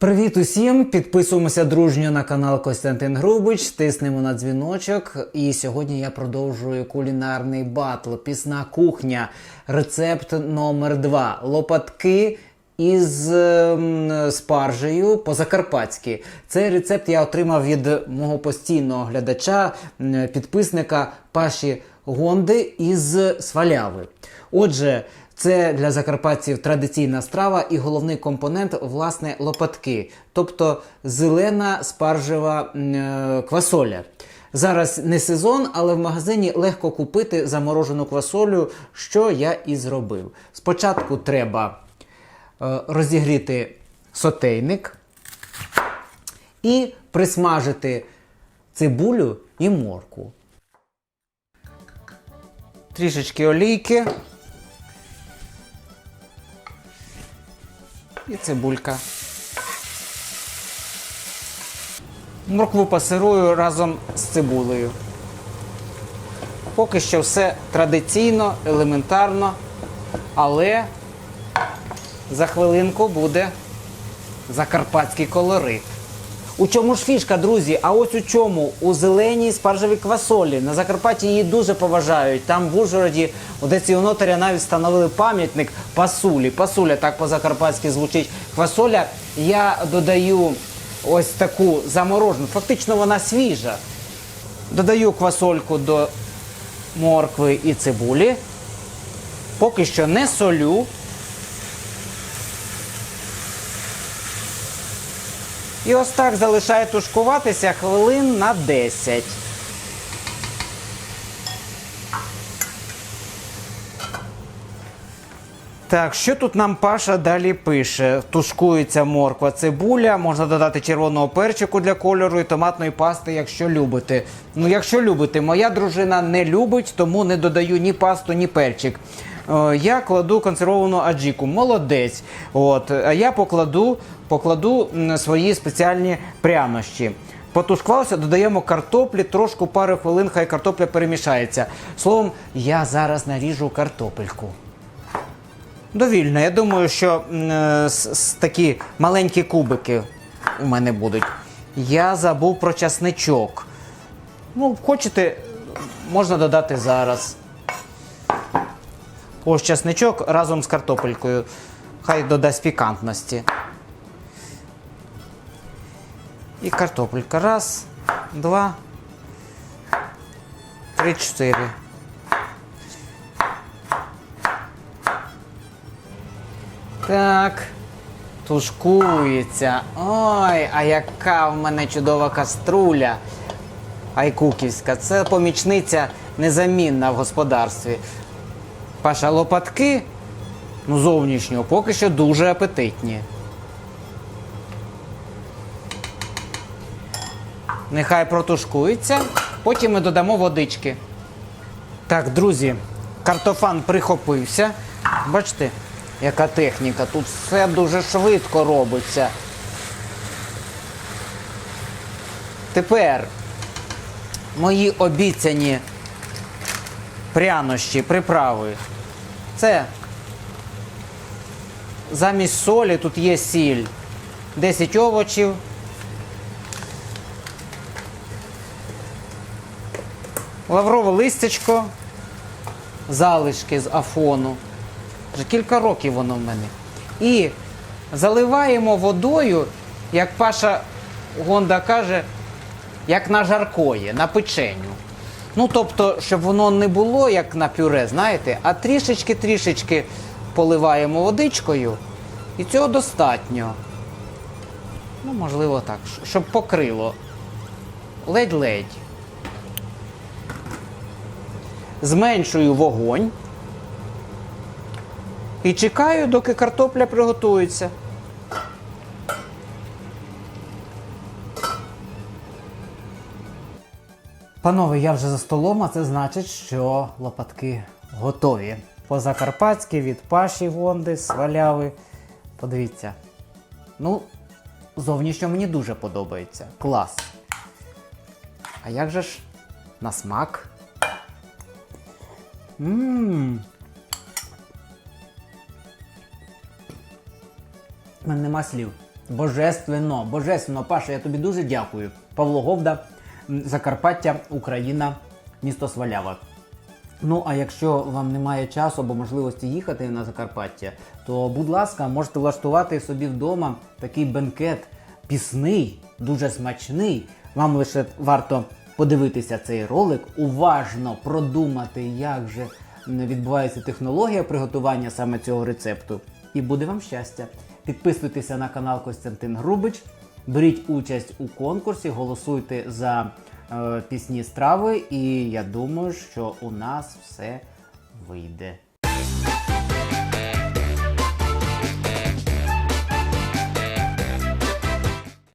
Привіт усім! Підписуємося дружньо на канал Костянтин Грубич, тиснемо на дзвіночок. І сьогодні я продовжую кулінарний батл. Пісна кухня. Рецепт номер 2 Лопатки із ем, спаржею по-закарпатськи. Цей рецепт я отримав від мого постійного глядача, підписника Паші Гонди із Сваляви. Отже, це для закарпатців традиційна страва і головний компонент власне лопатки, тобто зелена спаржева е, квасоля. Зараз не сезон, але в магазині легко купити заморожену квасолю, що я і зробив. Спочатку треба е, розігріти сотейник і присмажити цибулю і морку. Трішечки олійки. І цибулька. Моркву пасирую разом з цибулею. Поки що все традиційно, елементарно, але за хвилинку буде закарпатський колорит. У чому ж фішка, друзі? А ось у чому? У зеленій спаржевій квасолі. На Закарпатті її дуже поважають. Там в Ужгороді, у Деці Онотаря навіть встановили пам'ятник пасулі. Пасуля так по-закарпатськи звучить. Квасоля я додаю ось таку заморожену. Фактично вона свіжа. Додаю квасольку до моркви і цибулі. Поки що не солю. І ось так залишаю тушкуватися хвилин на 10. Так, що тут нам Паша далі пише? Тушкується морква, цибуля, можна додати червоного перчику для кольору і томатної пасти, якщо любите. Ну, якщо любите, моя дружина не любить, тому не додаю ні пасту, ні перчик. Е, Я кладу консервовану аджіку. Молодець. От. А я покладу, покладу свої спеціальні прянощі. Потушкувалося, додаємо картоплі, трошку пару хвилин, хай картопля перемішається. Словом, я зараз наріжу картопельку. Довільно. Я думаю, що е, с- с- такі маленькі кубики у мене будуть. Я забув про часничок. Ну, хочете, можна додати зараз. Ось часничок разом з картопелькою. Хай додасть пікантності. І картопелька. Раз, два, три, чотири. Так. Тушкується. Ой, а яка в мене чудова каструля. Айкуківська. Це помічниця незамінна в господарстві. Паша лопатки, ну, зовнішнього, поки що дуже апетитні. Нехай протушкується, потім ми додамо водички. Так, друзі, картофан прихопився. Бачите, яка техніка? Тут все дуже швидко робиться. Тепер мої обіцяні прянощі, приправи. Це замість солі тут є сіль, 10 овочів. Лаврове листячко, залишки з афону. Вже кілька років воно в мене. І заливаємо водою, як Паша Гонда каже, як на жаркоє, на печеню. Ну, тобто, щоб воно не було як на пюре, знаєте, а трішечки-трішечки поливаємо водичкою, і цього достатньо. Ну, можливо, так, щоб покрило. Ледь-ледь. Зменшую вогонь і чекаю, доки картопля приготується. Панове, я вже за столом, а це значить, що лопатки готові. По-закарпатськи від Паші Гонди, сваляви. Подивіться. Ну, зовнішньо мені дуже подобається. Клас. А як же ж на смак? Ммм. У мене нема слів. Божественно, божественно. Паша, я тобі дуже дякую. Павло Говда, Закарпаття, Україна, місто Свалява. Ну, а якщо вам немає часу або можливості їхати на Закарпаття, то будь ласка, можете влаштувати собі вдома такий бенкет пісний, дуже смачний. Вам лише варто подивитися цей ролик, уважно продумати, як же відбувається технологія приготування саме цього рецепту. І буде вам щастя. Підписуйтеся на канал Костянтин Грубич, беріть участь у конкурсі, голосуйте за е, пісні страви, і я думаю, що у нас все вийде.